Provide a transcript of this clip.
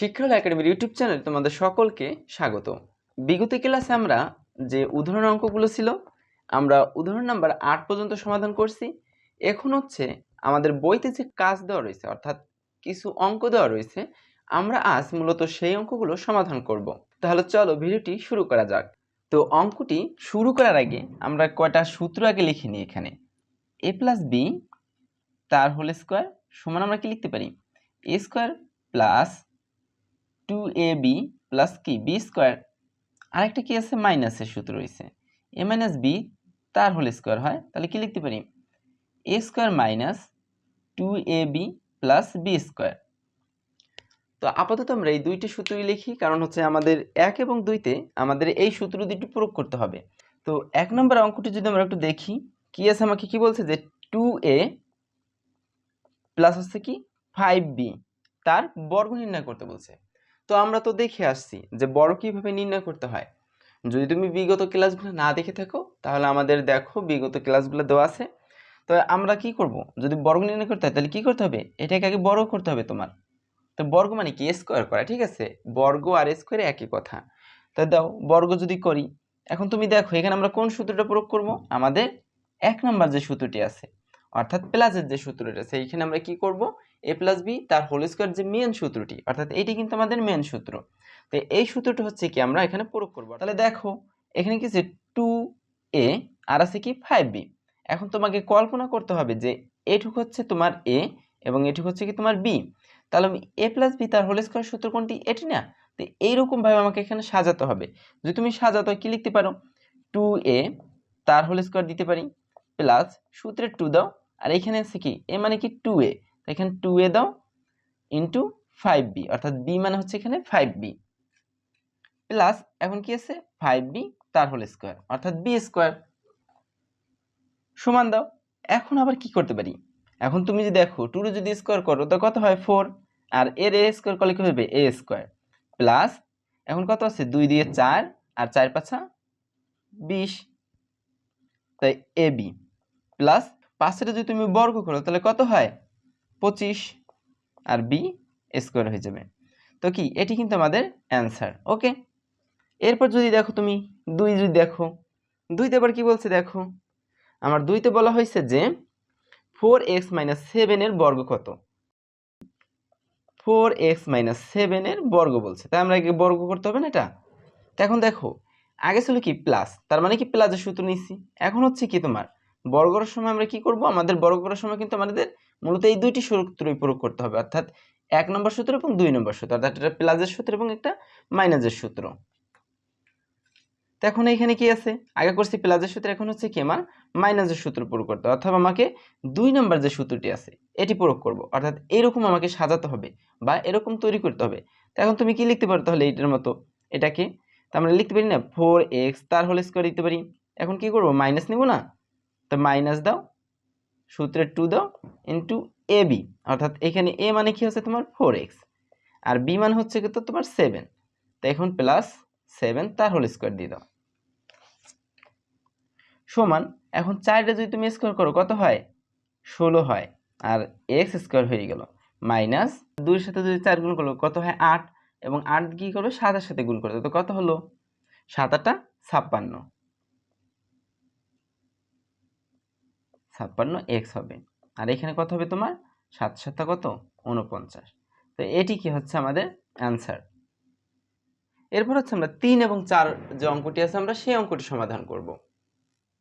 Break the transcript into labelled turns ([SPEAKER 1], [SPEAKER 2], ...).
[SPEAKER 1] শিক্ষার একাডেমির ইউটিউব চ্যানেলে তোমাদের সকলকে স্বাগত। বিগত ক্লাসে আমরা যে উদাহরণ অঙ্কগুলো ছিল, আমরা উদাহরণ নাম্বার আট পর্যন্ত সমাধান করছি। এখন হচ্ছে আমাদের বইতে যে কাজ দেওয়া রয়েছে, অর্থাৎ কিছু অঙ্ক দেওয়া রয়েছে, আমরা আজ মূলত সেই অঙ্কগুলো সমাধান করব। তাহলে চলো ভিডিওটি শুরু করা যাক। তো অঙ্কটি শুরু করার আগে আমরা কয়টা সূত্র আগে লিখে নিই এখানে। এ প্লাস বি তার হোল স্কোয়ার সমান আমরা কি লিখতে পারি? A square plus two A B plus কি? বি স্কোয়ার আরেকটা কি আছে? মাইনাসের সূত্র রয়েছে। এ মাইনাস বি তার হোল স্কোয়ার হয়। তাহলে কি লিখতে পারি? A square minus two A B plus B square তো আপাতত আমরা এই দুইটি সূত্রই লিখি, কারণ হচ্ছে আমাদের এক এবং দুইতে আমাদের এই সূত্র দুটি প্রয়োগ করতে হবে। তো এক নম্বর অঙ্কটি যদি আমরা একটু দেখি, কি আছে আমাকে কি বলছে যে টু এ প্লাস হচ্ছে কি? ফাইভ বি তার বর্গ নির্ণয় করতে বলছে। তো আমরা তো দেখে আসছি যে বড় কীভাবে নির্ণয় করতে হয়। যদি তুমি বিগত ক্লাসগুলো না দেখে থাকো, তাহলে আমাদের দেখো বিগত ক্লাসগুলো দেওয়া আছে। তো আমরা কি করব? যদি বর্গ নির্ণয় করতে হয়, তাহলে কি করতে হবে? এটাকে আগে বড় করতে হবে তোমার। তো বর্গ মানে কি? স্কোয়ার করা, ঠিক আছে? বর্গ আর স্কোয়ারে একই কথা। তা দাও, বর্গ যদি করি, এখন তুমি দেখো, এখানে আমরা কোন সূত্রটা প্রয়োগ করব? আমাদের এক নাম্বার যে সূত্রটি আছে, অর্থাৎ প্লাসের যে সূত্রটা আছে এইখানে আমরা কি করব? এ প্লাস বি তার হোল স্কোয়ার যে মেন সূত্রটি, অর্থাৎ এটি কিন্তু আমাদের মেন সূত্র। তো এই সূত্রটা হচ্ছে কি আমরা এখানে প্রয়োগ করব। তাহলে দেখো, এখানে কি আছে টু এ আর আছে কি ফাইভ বি এখন তোমাকে কল্পনা করতে হবে যে এটুক হচ্ছে তোমার এ এবং এটুক হচ্ছে কি তোমার বি তাহলে আমি এ প্লাস বি তার হোল স্কোয়ার সূত্র কোনটি? এটি না। তো এইরকমভাবে আমাকে এখানে সাজাতে হবে। যদি তুমি সাজাতে কি লিখতে পারো? টু এ তার হোল স্কোয়ার দিতে পারি প্লাস সূত্রে টু দাও, আর এখানে আছে কি? এ মানে কি টু এ এখানে টু এ দাও ইন্টু ফাইভ বি অর্থাৎ বি মানে হচ্ছে এখানে ফাইভ বি প্লাস এখন কি আছে? ফাইভ বি তার হোল স্কোয়ার অর্থাৎ বি স্কোয়ার সমান দাও, এখন আবার কি করতে পারি? এখন তুমি যদি দেখো টু যদি স্কোয়ার করো, তো কত হয়? ফোর আর এর এ স্কোয়ার করলে কি হবে? এ স্কোয়ার প্লাস এখন কত আছে? দুই দিয়ে চার, আর চার পাঁচা বিশ। তাই এ বি প্লাস পাঁচটা যদি তুমি বর্গ করো, তাহলে কত হয়? পঁচিশ আর বি স্কোয়ার হয়ে যাবে। তো কি? এটি কিন্তু আমাদের অ্যান্সার ওকে এরপর যদি দেখো তুমি, দুই যদি দেখো, দুইতে আবার কি বলছে দেখো? আমার দুইতে বলা হয়েছে যে ফোর এক্স মাইনাস সেভেনের বর্গ কত? ফোর এক্স মাইনাস সেভেনের বর্গ বলছে। তাই আমরা আগে বর্গ করতে হবে না এটা? তো এখন দেখো, আগে ছিল কি প্লাস তার মানে কি প্লাসের সূত্র নিচ্ছি এখন হচ্ছে কি তোমার? বর্গ করার সময় আমরা কি করব? আমাদের বর্গ করার সময় কিন্তু আমাদের মূলত এই দুইটি সূত্রই প্রয়োগ করতে হবে। অর্থাৎ এক নম্বর সূত্র এবং দুই নম্বর সূত্র। অর্থাৎ একটা প্লাসের সূত্র এবং একটা মাইনাসের সূত্র। তো এখন এখানে কি আছে? আগে করছি প্লাসের সূত্র, এখন হচ্ছে কি আমার মাইনাসের সূত্র প্রয়োগ করতে হবে। অথবা আমাকে দুই নম্বর যে সূত্রটি আছে, এটি প্রয়োগ করব। অর্থাৎ এরকম আমাকে সাজাতে হবে বা এরকম তৈরি করতে হবে। তো এখন তুমি কি লিখতে পারো তাহলে এইটার মতো? এটাকে? তো আমরা লিখতে পারি না ফোর এক্স তার হোল স্কোয়ার দিতে পারি। এখন কি করব? মাইনাস নিব না? তো মাইনাস দাও। সূত্রে টু দাও ইন্টু এ বি অর্থাৎ এখানে এ মানে কি হচ্ছে তোমার? ফোর এক্স আর বি মানে হচ্ছে কিন্তু তোমার সেভেন তো এখন প্লাস সেভেন তার হোল স্কোয়ার দিয়ে দাও। সমান, এখন চারটা যদি তুমি স্কোয়ার করো, কত হয়? ষোলো হয়। আর এক্স স্কোয়ার হয়ে গেল। মাইনাস দুইয়ের সাথে যদি চার গুণ করল কত হয়? আট। এবং আট কি করবে সাতের সাথে গুণ করবে তো কত হলো? সাত আটটা ছাপ্পান্ন। ছাপ্পান্ন এক্স হবে। আর এখানে কত হবে তোমার? সাত সাতটা কত? উনপঞ্চাশ তো এটি কি হচ্ছে আমাদের অ্যান্সার এরপর হচ্ছে আমরা তিন এবং চার যে অঙ্কটি আছে আমরা সেই অঙ্কটি সমাধান করব।